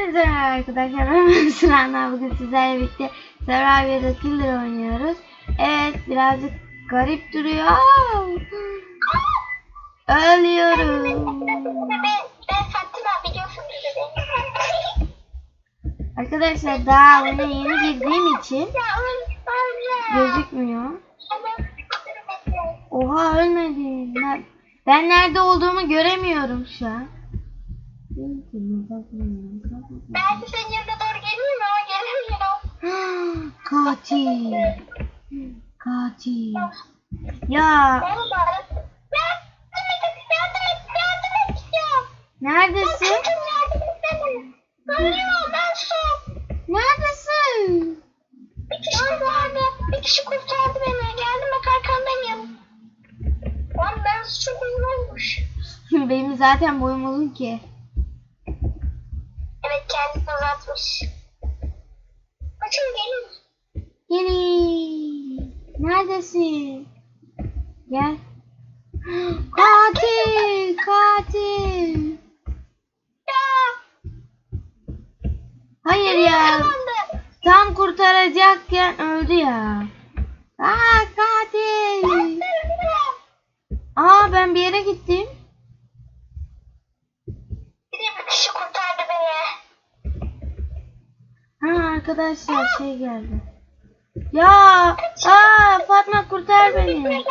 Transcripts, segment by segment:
Hepinize merhaba arkadaşlar. Ben Sıranlar bugün sizlerle birlikte Survivor the Killer oynuyoruz. Evet birazcık garip duruyor. Ölüyorum. Arkadaşlar daha oyuna yeni girdiğim için gözükmüyor. Oha ölmedim. Ben- Ben nerede olduğumu göremiyorum şu an. De senin yanına doğru geleyim ama gelemiyorum. Katil. Katil. Ya neredesin? Ölüyorum ben su. Neredesin? Bir kişi kurtardı. Bir kişi kurtardı beni. Geldim bak arkandayım. Lan ben su çok uzun olmuş. Benim zaten boyum uzun ki. Kendisi uzatmış. Kaçın gelin. Gelin. Neredesin? Gel. Katil, katil. Ya. Hayır ya. Tam kurtaracakken öldü ya. Aa katil. Aa ben bir yere gittim. Arkadaşlar şey geldi. Ya, aa Fatma kurtar beni.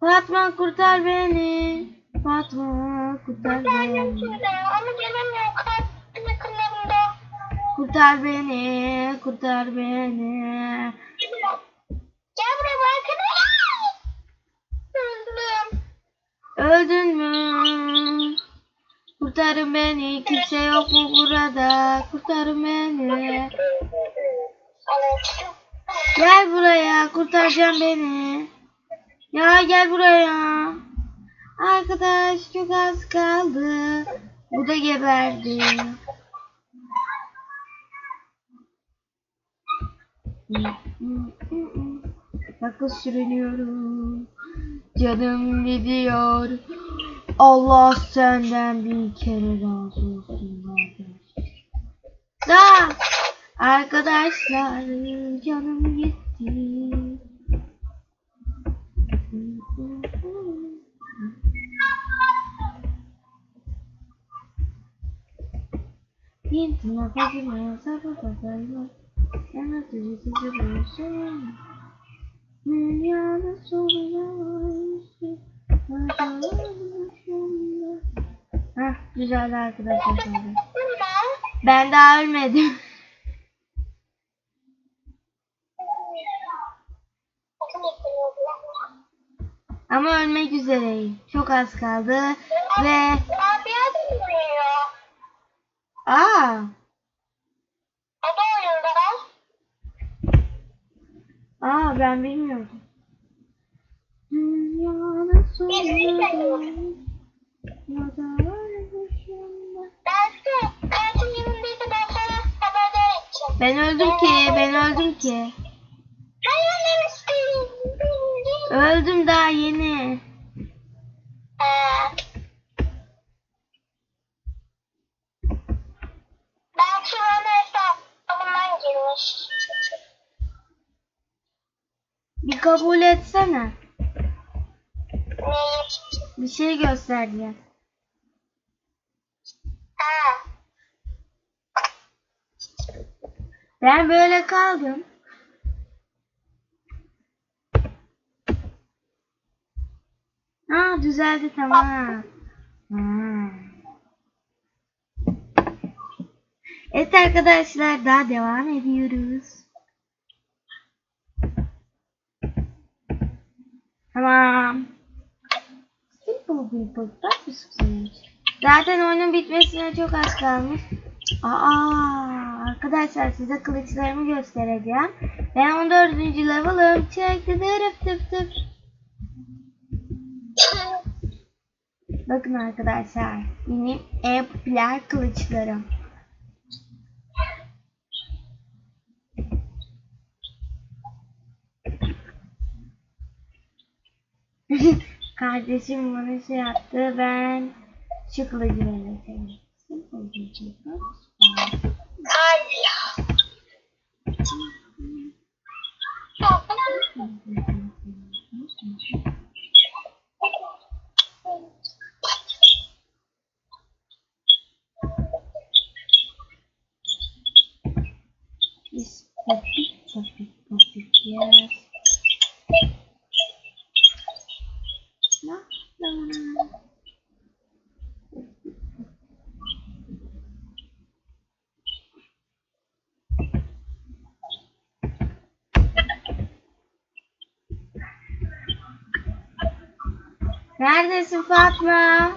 Fatma kurtar beni. Fatma kurtar beni. ama gelemiyorum. Kalbim yakınlarında. Kurtar beni, kurtar beni. Gel buraya bu arkada. Öldüm. Öldün mü? Kurtarın beni, kimse yok mu burada? Kurtarın beni. Gel buraya, kurtaracağım beni. Ya gel buraya. Arkadaş çok az kaldı. Bu da geberdi. Bakın sürünüyorum. Canım gidiyor. Allah senden bir kere razı olsun kardeş. Da arkadaşlar canım gitti. Pintina fazla sabah pazarlar. Yana tuzu bulursun. Dünyada sonuna varmışsın. Hah güzel arkadaşlar şimdi. Ben daha ölmedim. Ama ölmek üzereyim. Çok az kaldı. Ve aa aa ben bilmiyordum. Belki katil yerindeyse ben öldüm ki, ben öldüm ki. Öldüm daha yeni. Belki bana hesabımdan girmiş. Bir kabul etsene. Neyi? Bir şey göstereceğim. Ha. Ben böyle kaldım. Ha düzeldi tamam. Ha. Evet arkadaşlar daha devam ediyoruz. Tamam. Zaten oyunun bitmesine çok az kalmış. Aa, arkadaşlar size kılıçlarımı göstereceğim. Ben 14. level'ım. Çek tıp tıp tıp. Bakın arkadaşlar. Benim en popüler kılıçlarım. Kardeşim bana şey yaptı. Ben şu kılıcı vereceğim. Hala. Topic, topic, topic, yes. La, la, la. Neredesin Fatma?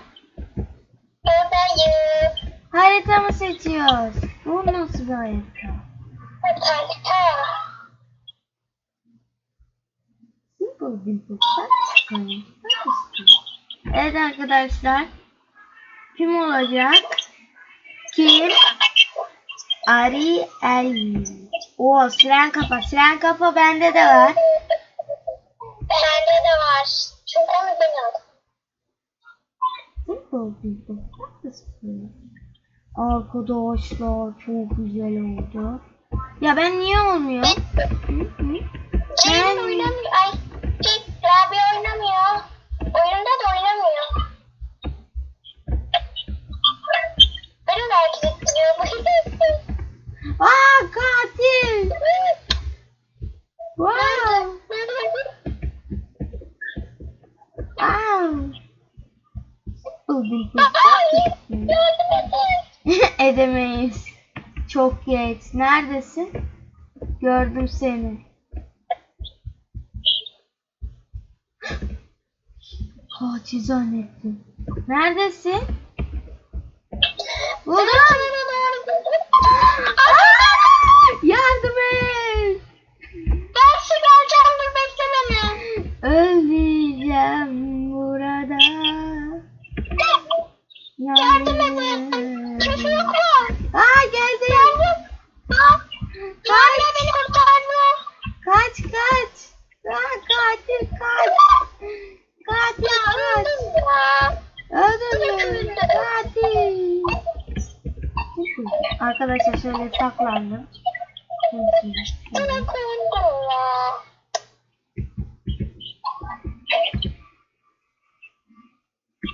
Buradayım. Harita mı seçiyoruz? Bu nasıl bir harita? Simple Dimple Task Evet arkadaşlar. Kim olacak? Kim? Ari El. O siren kafa. Siren kafa bende de var. Bende de var. Çünkü onu ben aldım. Simple Dimple Task Arkadaşlar çok güzel oldu. Ya ben niye olmuyor? Ceylan Ben- oynamıyor. Ay, şey, Rabia oynamıyor. Oyunda da oynamıyor. Beni de hareket ettiriyor. Aa katil. Wow. Wow. Simple Dimple Task Yardım edin. Edemeyiz. Neredesin? Gördüm seni. Katil zannettim. Neredesin? Buldum. Arkadaşlar şöyle saklandım.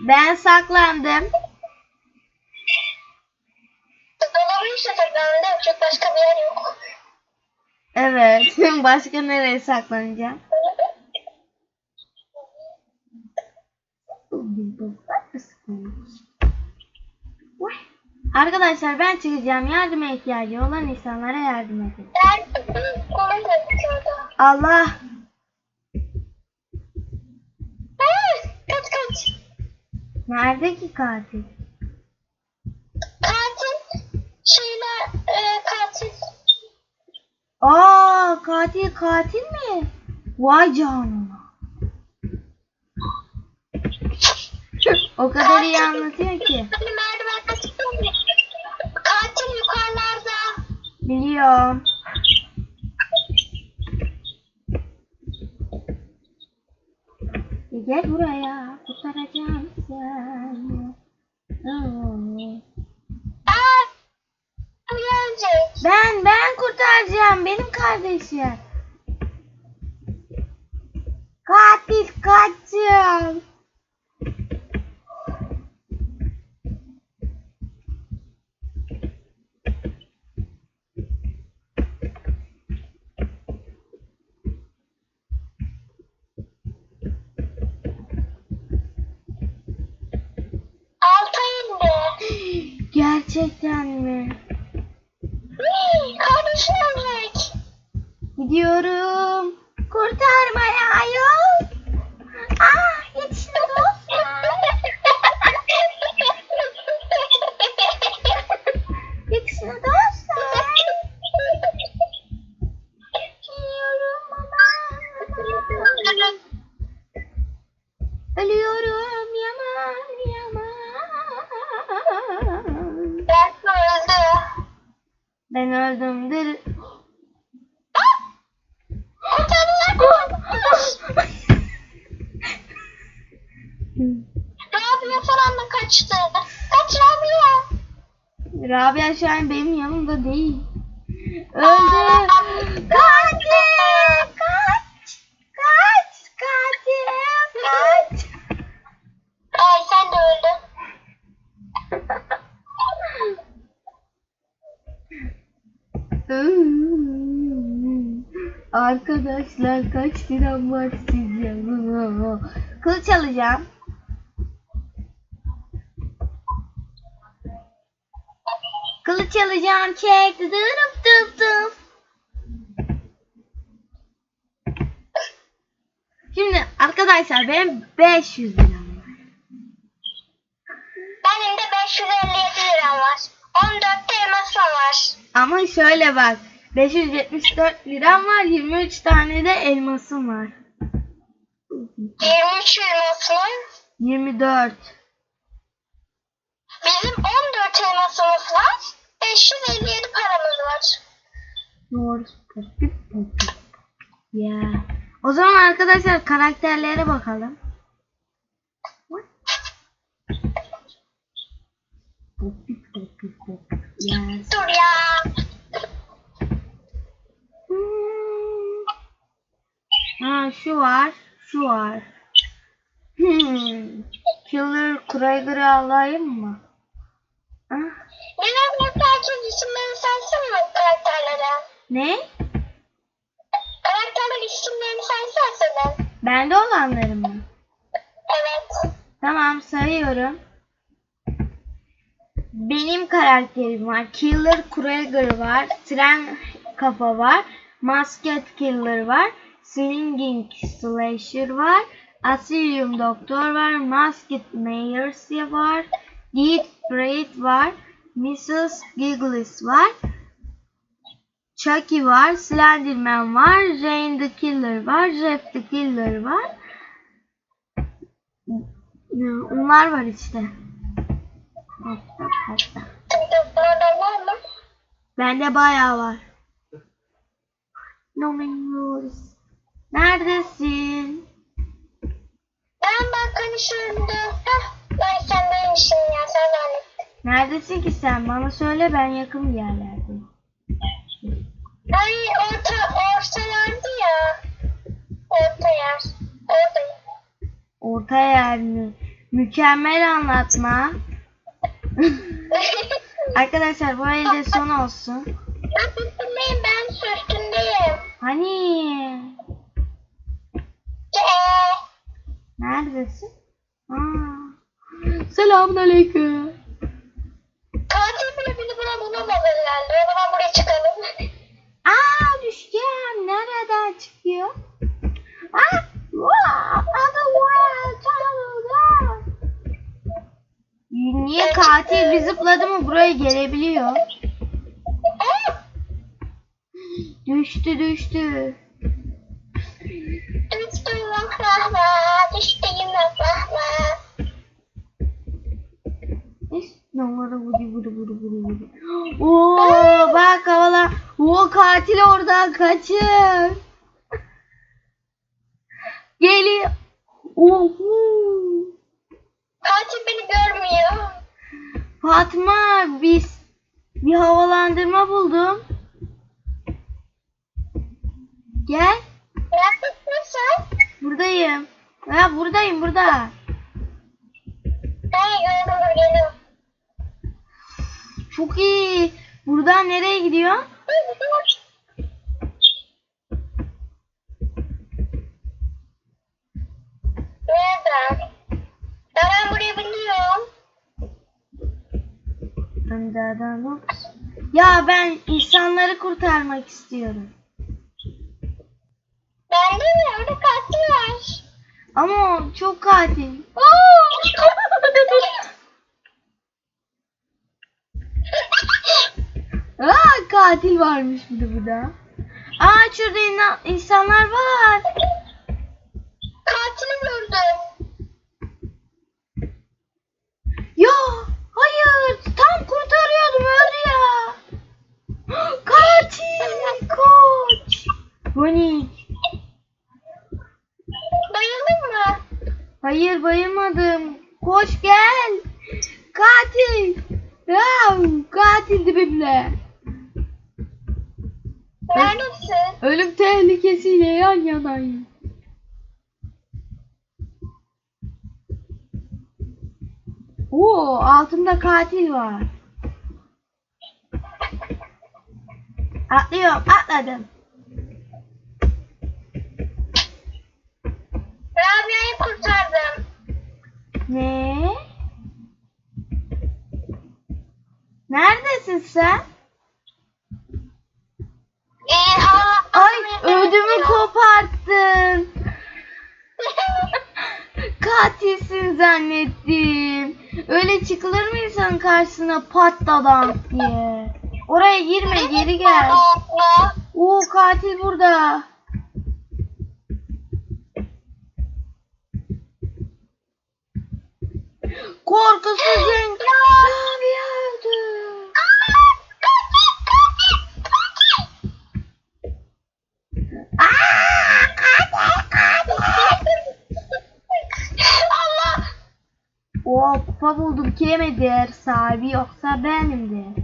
Ben saklandım. Dolabın işte saklandı. Çok başka bir yer yok. Evet. Başka nereye saklanacağım? Vay. Arkadaşlar ben çıkacağım. Yardıma ihtiyacı olan insanlara yardım edin. Allah. Nerede ki katil? Katil. Şeyler e, katil. Aa katil katil mi? Vay canına. o kadar iyi anlatıyor ki. Biliyorum. Gel buraya. Kurtaracağım seni. Aa, gelecek. Ben ben kurtaracağım. Benim kardeşim. Katil kaçın. Gerçekten mi? Ölecek. Gidiyorum. Kurtarmaya Ben öldüm. Kurtardılar. Rabia son anda kaçtı. Kaç Rabia. Rabia şu an benim yanımda değil. Öldü. Kaç! Kaç! Katil! Kaç! Ay sen de öldün. Arkadaşlar kaç liram var sizce? Kılıç alacağım. Kılıç alacağım. Çek. Dırıp dıp dıp. Şimdi arkadaşlar benim 500 liram var. Benim de 557 liram var. 14 de elmasım var. Ama şöyle bak. 574 liram var. 23 tane de elmasım var. 23 elmasım. 24. Bizim 14 elmasımız var. 557 paramız var. Doğru. Ya. O zaman arkadaşlar karakterlere bakalım. Dur ya. Hmm. Ha şu var. Şu var. Hmm. Killer Krager'ı alayım mı? Ah. Neden karakter isimlerini saysın mı karakterlere? Ne? Karakterler isimlerini saysan sen. Bende olanları mı? Evet. Tamam sayıyorum. Benim karakterim var. Killer Krager var. Tren kafa var. Musket Killer var. Swinging Slasher var. Asylum Doktor var. Musket Mayers var. Deep Braid var. Mrs. Giggles var. Chucky var. Slenderman var. Rain the Killer var. Jeff the Killer var. Onlar var işte. Hatta hatta. Bende bayağı var. No memories. Neredesin? Ben bak hani şurada. Hah. Ben sendeymişim ya sen hallettin. Neredesin ki sen? Bana söyle ben yakın bir yerlerdeyim. Ay orta, orta yerdi ya. Orta yer. Oradayım. Orta yer mi? Mükemmel anlatma. Arkadaşlar bu elde son olsun. ben üstündeyim ben üstündeyim. Hani? Neredesin? Aa. Selamun aleyküm. Katil bile beni buna bulamadı herhalde. O zaman buraya çıkalım. Aa düşeceğim. Nereden çıkıyor? Aa! Wow! Niye katil bir zıpladı mı buraya gelebiliyor? Aa, Düştü düştü. Numara vuru vuru vuru vuru vuru. Oo bak havalar. Oo katil oradan kaçın. Geliyor. Oho. Katil beni görmüyor. Fatma biz bir havalandırma buldum. Gel. Neredesin sen? Buradayım. Ha buradayım burada. Ben gördüm geliyorum. Çok iyi. Buradan nereye gidiyor? Nereden? Ya ben burayı biliyorum. Önden. Ya ben insanları kurtarmak istiyorum. Bende mi? Orada katil var. Ama o çok katil. Aa katil varmış bir de burada. Aa şurada ina- insanlar var. Katili gördüm. Ya hayır tam kurtarıyordum öldü ya. Katil koç. Bonik. Bayıldın mı? Hayır bayılmadım. Koş gel. Katil. Ya katil dibimle. Neredesin? Ölüm tehlikesiyle yan yanayım. Oo altında katil var. Atlıyorum atladım. Rabia'yı kurtardım. Ne? Neredesin sen? Ee, ha, Ay ödümü koparttın. Katilsin zannettim. Öyle çıkılır mı insanın karşısına patladan diye. Oraya girme geri gel. Oo katil burada. Korkusuz. Rabia öldü. Aa, katil katil. Allah. Kupa buldum kimedir sahibi yoksa benimdir.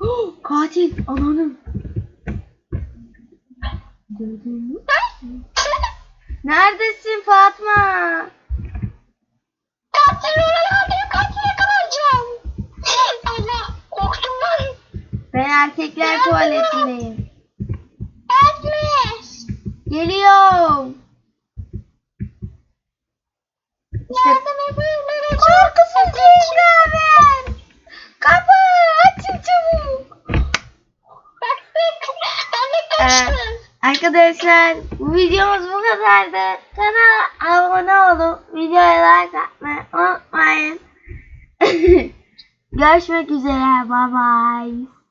Oh, katil mü? Neredesin Fatma? Katil oralarda katil yakalayacağım. Allah korktum ben. Ben erkekler tuvaletindeyim. Etmiş. Geliyorum. İşte Yardım edin. beni. korkusuz Cenk Kapı açın çabuk. Ben de Ee, kaçtım. arkadaşlar videomuz bu kadardı. Kanala abone olup videoya like atmayı unutmayın. Görüşmek üzere. Bye bye.